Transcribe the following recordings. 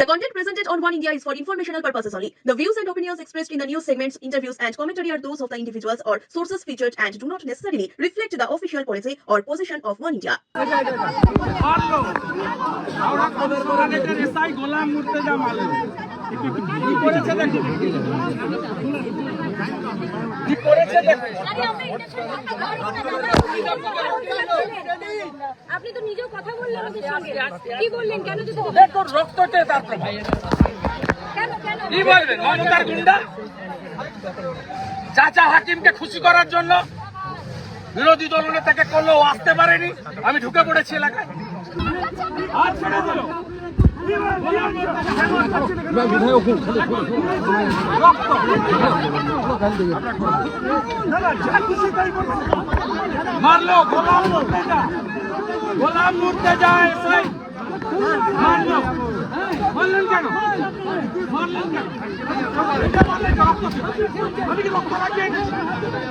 The content presented on One India is for informational purposes only. The views and opinions expressed in the news segments, interviews, and commentary are those of the individuals or sources featured and do not necessarily reflect the official policy or position of One India. কি করেছে দেখুন কি দেখুন আপনি তো নিজেও কথা বললেন ওদের সঙ্গে কি বললেন কেন যদি দেখুন রক্ততে তার প্রভাব কেন কেন কি বলবেন মমতার গুন্ডা চাচা হাকিমকে খুশি করার জন্য বিরোধী দল নেতাকে করল আসতে পারেনি আমি ঢুকে পড়েছি এলাকায় আর ছেড়ে দিল রক্ত। মারলো গোলাম মুর্তেজা গোলাম মুর্তেজা এসআই মারলো মারলেন কেন মারলেন কেন মারলেন কেন? রক্ত ছিল। আমি কি রক্ত লাগবে?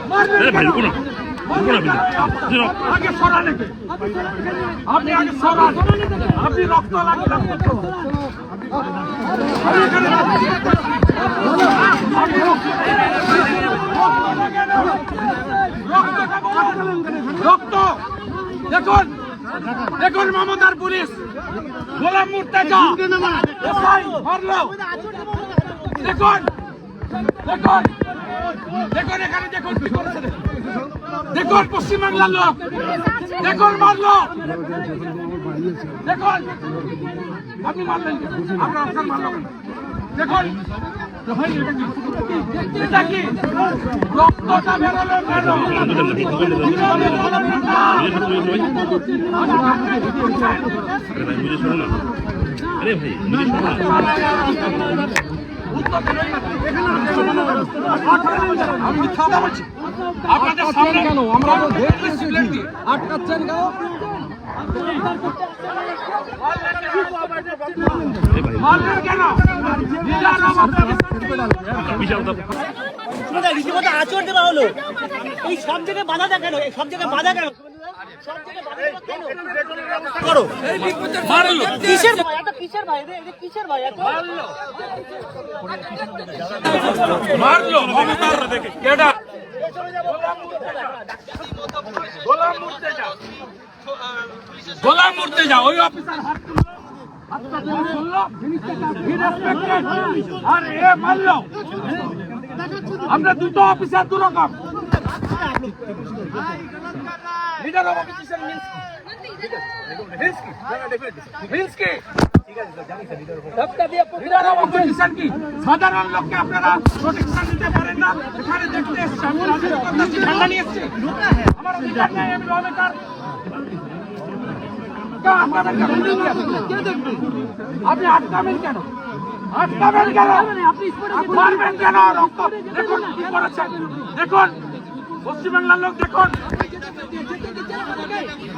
মারলেন ভাই, কেন? রক্ত দেখুন দেখুন মমতার পুলিশ। গোলাম মুর্তেজা। দেখুন দেখুন দেখুন এখানে দেখুন। দেখুন। পশ্চিমবাংলার লোক দেখুন মারলো দেখুন আপনি মারলেন কেন? আপনার মারলো দেখুন এটা কি? রক্তটা বেরোলো। আরে ভাই আমি কথা বলছি আপনাদের সামনে কেন? আমরা তো দেখতেছি আটকাচ্ছেন কেন? মারলেন কেন? রীতিমতো আচরণ দেওয়া হলো। এই সব জায়গায় বাধা দেয় এই সব জায়গায় বাধা কেন? মারলো। কিসের ভয়? গোলাম মুর্তেজা গোলাম ওই অফিসার হাত আর এ মারলো। আমরা দুটো অফিসার দু রকম লিডার অফ অপোজিশন সাধারণ লোককে আপনারা প্রোটেকশন দিতে পারেন না। এখানে দেখতে নিয়ে এসেছি। আমার অধিকার আমি আপনি আটকাবেন কেন? আটকাবেন কেন? মারবেন কেন? দেখুন কি করেছেন দেখুন, পশ্চিমবাংলার লোক, দেখুন।